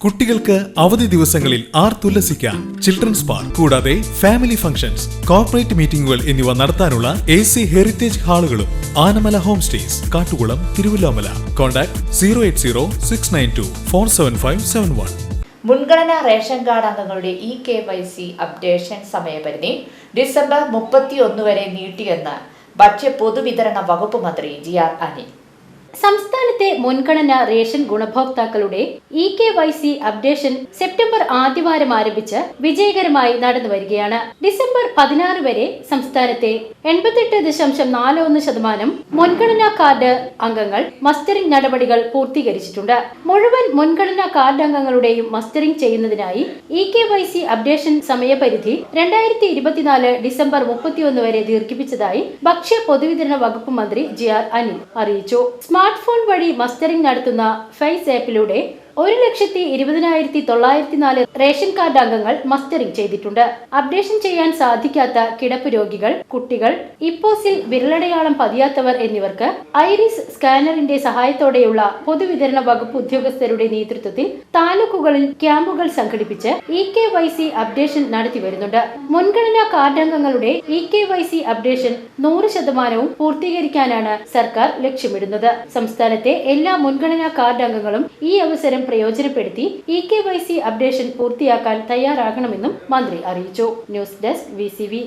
കുട്ടികൾക്ക് അവധി ദിവസങ്ങളിൽ ആർ ആർത്തുല്ലസിക്കാൻ ചിൽഡ്രൻസ് പാർക്ക് കൂടാതെ ഫാമിലി ഫംഗ്ഷൻസ് കോർപ്പറേറ്റ് മീറ്റിംഗുകൾ എന്നിവ നടത്താനുള്ള A C heritage ഹാളുകളും Anamala home stays Kattukulam Thiruvallomala. Contact zero eight zero six nine two four seven five seven one മുൻഗണനാ റേഷൻ കാർഡ് അംഗങ്ങളുടെ E K Y C updation സമയപരിധി December മുപ്പത്തിയൊന്ന് വരെ നീട്ടിയെന്ന് ഭക്ഷ്യ പൊതുവിതരണ വകുപ്പ് മന്ത്രി ജി ആർ അനിൽ. സംസ്ഥാനത്തെ മുൻഗണന റേഷൻ ഗുണഭോക്താക്കളുടെ E K Y C updation September ആദ്യവാരം ആരംഭിച്ച് വിജയകരമായി നടന്നു വരികയാണ്. ഡിസംബർ പതിനാറ് വരെ സംസ്ഥാനത്തെ എൺപത്തെട്ട് ദശാംശം നാല് ഒന്ന് ശതമാനം മുൻഗണനാ കാർഡ് അംഗങ്ങൾ മസ്റ്ററിംഗ് നടപടികൾ പൂർത്തീകരിച്ചിട്ടുണ്ട്. മുഴുവൻ മുൻഗണനാ കാർഡ് അംഗങ്ങളുടെയും മസ്റ്ററിംഗ് ചെയ്യുന്നതിനായി E K Y C updation സമയപരിധി രണ്ടായിരത്തി ഇരുപത്തിനാല് ഡിസംബർ മുപ്പത്തിയൊന്ന് വരെ ദീർഘിപ്പിച്ചതായി ഭക്ഷ്യ പൊതുവിതരണ വകുപ്പ് മന്ത്രി ജി ആർ അനിൽ അറിയിച്ചു. സ്മാർട്ട് ഫോൺ വഴി മസ്റ്ററിംഗ് നടത്തുന്ന ഫേസ് ആപ്പിലൂടെ ഒരു ലക്ഷത്തി ഇരുപതിനായിരത്തി തൊള്ളായിരത്തി നാല് റേഷൻ കാർഡ് അംഗങ്ങൾ മസ്റ്ററിംഗ് ചെയ്തിട്ടുണ്ട്. അപ്ഡേഷൻ ചെയ്യാൻ സാധിക്കാത്ത കിടപ്പ് രോഗികൾ കുട്ടികൾ ഇപ്പോസിൽ വിരലടയാളം പതിയാത്തവർ എന്നിവർക്ക് ഐറിസ് സ്കാനറിന്റെ സഹായത്തോടെയുള്ള പൊതുവിതരണ വകുപ്പ് ഉദ്യോഗസ്ഥരുടെ നേതൃത്വത്തിൽ താലൂക്കുകളിൽ ക്യാമ്പുകൾ സംഘടിപ്പിച്ച് E K Y C updation നടത്തി വരുന്നുണ്ട്. മുൻഗണനാ കാർഡ് അംഗങ്ങളുടെ E K Y C updation നൂറ് ശതമാനവും പൂർത്തീകരിക്കാനാണ് സർക്കാർ ലക്ഷ്യമിടുന്നത്. സംസ്ഥാനത്തെ എല്ലാ മുൻഗണനാ കാർഡ് അംഗങ്ങളും ഈ അവസരം പ്രയോജനപ്പെടുത്തി E K Y C updation പൂർത്തിയാക്കാൻ തയ്യാറാകണമെന്നും മന്ത്രി അറിയിച്ചു. News desk V.